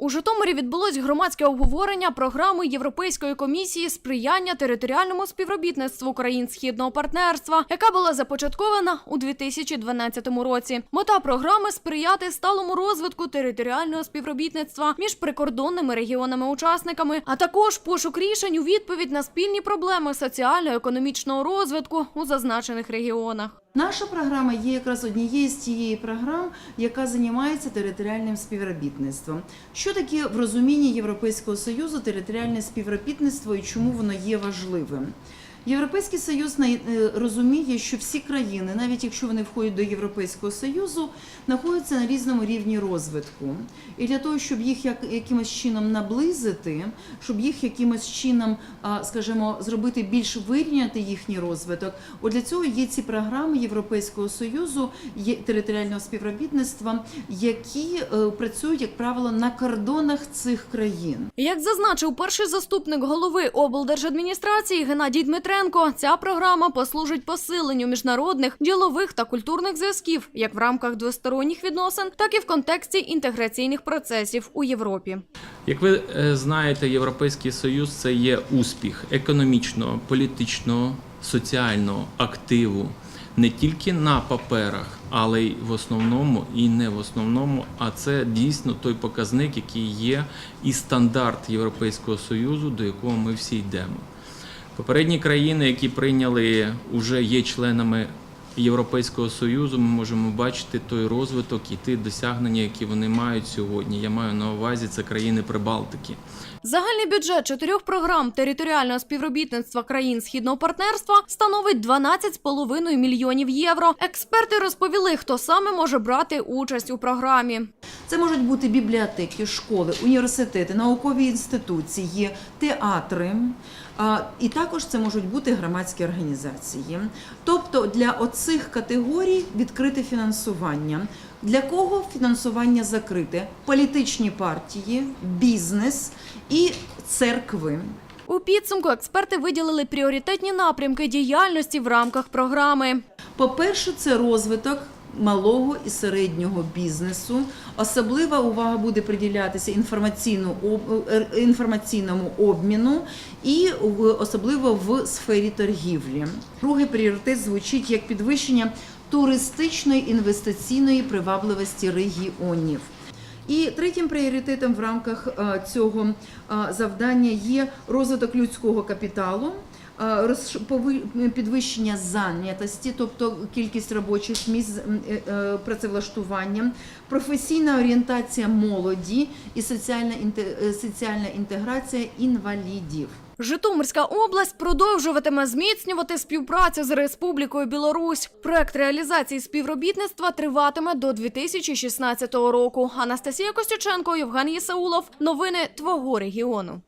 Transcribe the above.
У Житомирі відбулось громадське обговорення програми Європейської комісії сприяння територіальному співробітництву країн східного партнерства, яка була започаткована у 2012 році. Мета програми сприяти сталому розвитку територіального співробітництва між прикордонними регіонами-учасниками, а також пошук рішень у відповідь на спільні проблеми соціально-економічного розвитку у зазначених регіонах. Наша програма є якраз однією з тієї програм, яка займається територіальним співробітництвом. Що таке в розумінні Європейського союзу територіальне співробітництво і чому воно є важливим? Європейський союз е, розуміє, що всі країни, навіть якщо вони входять до Європейського союзу, знаходяться на різному рівні розвитку. І для того, щоб їх якимось чином наблизити, щоб їх якимось чином, скажімо, зробити більш вирівняти їхній розвиток, от для цього є ці програми Європейського союзу територіального співробітництва, які е, працюють, як правило, на кордонах цих країн. Як зазначив перший заступник голови облдержадміністрації Геннадій Дмитренко, ця програма послужить посиленню міжнародних ділових та культурних зв'язків як в рамках двосторонніх відносин, так і в контексті інтеграційних процесів у Європі. Як ви е, знаєте, Європейський Союз це є успіх економічного, політичного, соціального активу не тільки на паперах, але й в основному і не в основному. А це дійсно той показник, який є і стандарт Європейського Союзу, до якого ми всі йдемо. Попередні країни, які прийняли, вже є членами Європейського Союзу, ми можемо бачити той розвиток і ті досягнення, які вони мають сьогодні. Я маю на увазі це країни Прибалтики. Загальний бюджет чотирьох програм територіального співробітництва країн східного партнерства становить 12,5 мільйонів євро. Експерти розповіли, хто саме може брати участь у програмі. Це можуть бути бібліотеки, школи, університети, наукові інституції, театри. І також це можуть бути громадські організації. Тобто для оцих категорій відкрите фінансування. Для кого фінансування закрите? Політичні партії, бізнес і церкви. У підсумку експерти виділили пріоритетні напрямки діяльності в рамках програми. По-перше, це розвиток малого і середнього бізнесу. Особлива увага буде приділятися е, інформаційному обміну і в- особливо в сфері торгівлі. Другий пріоритет звучить як підвищення туристичної інвестиційної привабливості регіонів. І третім пріоритетом в рамках е, цього е, завдання є розвиток людського капіталу. Е, підвищення зайнятості, тобто кількість робочих місць е, е, працевлаштування, професійна орієнтація молоді і соціальна інтеграція інвалідів. Житомирська область продовжуватиме зміцнювати співпрацю з Республікою Білорусь. Проект реалізації співробітництва триватиме до 2016 року. Анастасія Костюченко, Євген Єсаулов. Новини твого регіону.